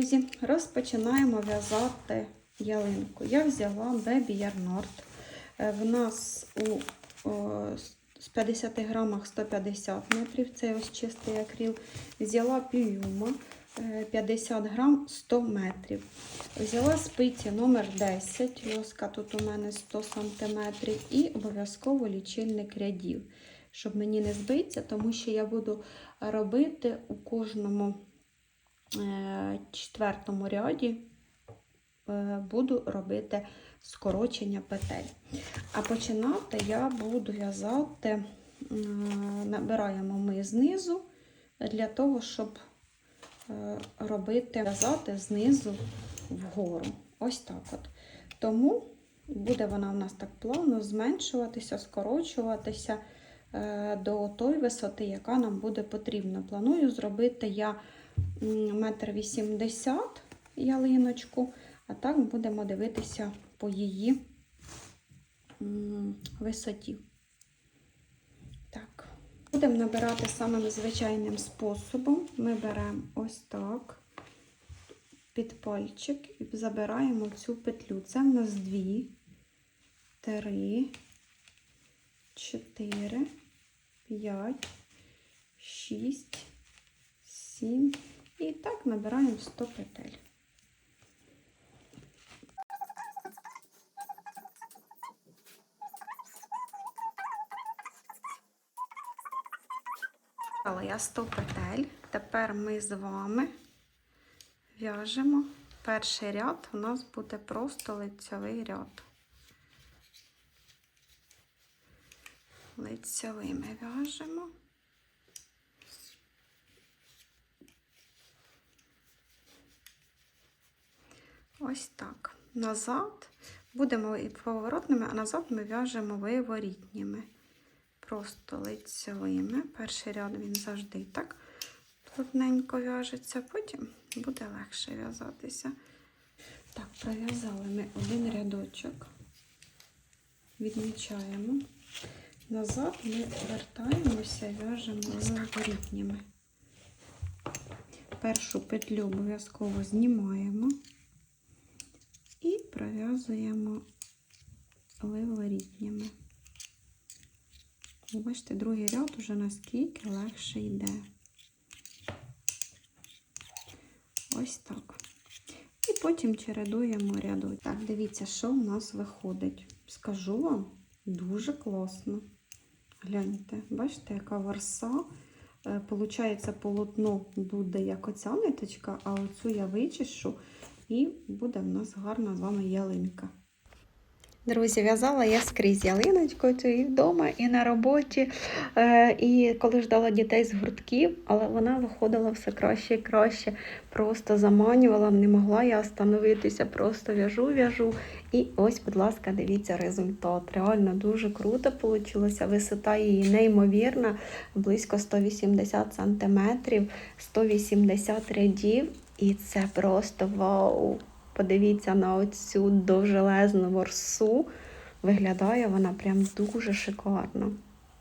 Друзі, розпочинаємо в'язати ялинку. Я взяла Baby Yarnart. Е, В нас у о, з 50 грамах 150 метрів, це ось чистий акріл. Взяла піюма е, 50 грам 100 метрів. Взяла спиці номер 10, льоска тут у мене 100 сантиметрів, і обов'язково лічильник рядів, щоб мені не збитися, тому що я буду робити у кожному е, четвертому ряді е, буду робити скорочення петель. А починати я буду в'язати, е, набираємо ми знизу для того, щоб е, робити, в'язати знизу вгору. Ось так от. Тому буде вона у нас так плавно зменшуватися, скорочуватися е, до тої висоти, яка нам буде потрібна. Планую зробити я метр вісімдесят ялиночку, а так будемо дивитися по її висоті. Так, будемо набирати самим звичайним способом. Ми беремо ось так під пальчик і забираємо цю петлю. Це в нас дві, три, чотири, п'ять, шість, сім. Набираємо 100 петель. Я 100 петель. Тепер ми з вами в'яжемо. Перший ряд у нас буде просто лицьовий ряд. Лицьовий ми в'яжемо. Ось так. Назад будемо і поворотними, а назад ми в'яжемо виворітніми. Просто лицьовими. Перший ряд він завжди так плотненько в'яжеться, потім буде легше в'язатися. Так, пров'язали ми один рядочок, відмічаємо. Назад ми вертаємося, в'яжемо виворітніми. Першу петлю обов'язково знімаємо пров'язуємо виворітніми. Бачите, другий ряд уже наскільки легше йде. Ось так. І потім чередуємо ряду. Так, дивіться, що в нас виходить. Скажу вам, дуже класно. Гляньте, бачите, яка ворса. Е, Получається, полотно буде як оця ниточка, а оцю я вичищу, і буде в нас гарна з вами ялинка. Друзі, в'язала я скрізь ялиночкою цю і вдома, і на роботі, е, і коли ждала дітей з гуртків, але вона виходила все краще і краще. Просто заманювала, не могла я остановитися, просто в'яжу, в'яжу. І ось, будь ласка, дивіться результат. Реально дуже круто вийшло. Висота її неймовірна, близько 180 см, 180 рядів. І це просто вау! Подивіться на оцю довжелезну ворсу. Виглядає вона прям дуже шикарно.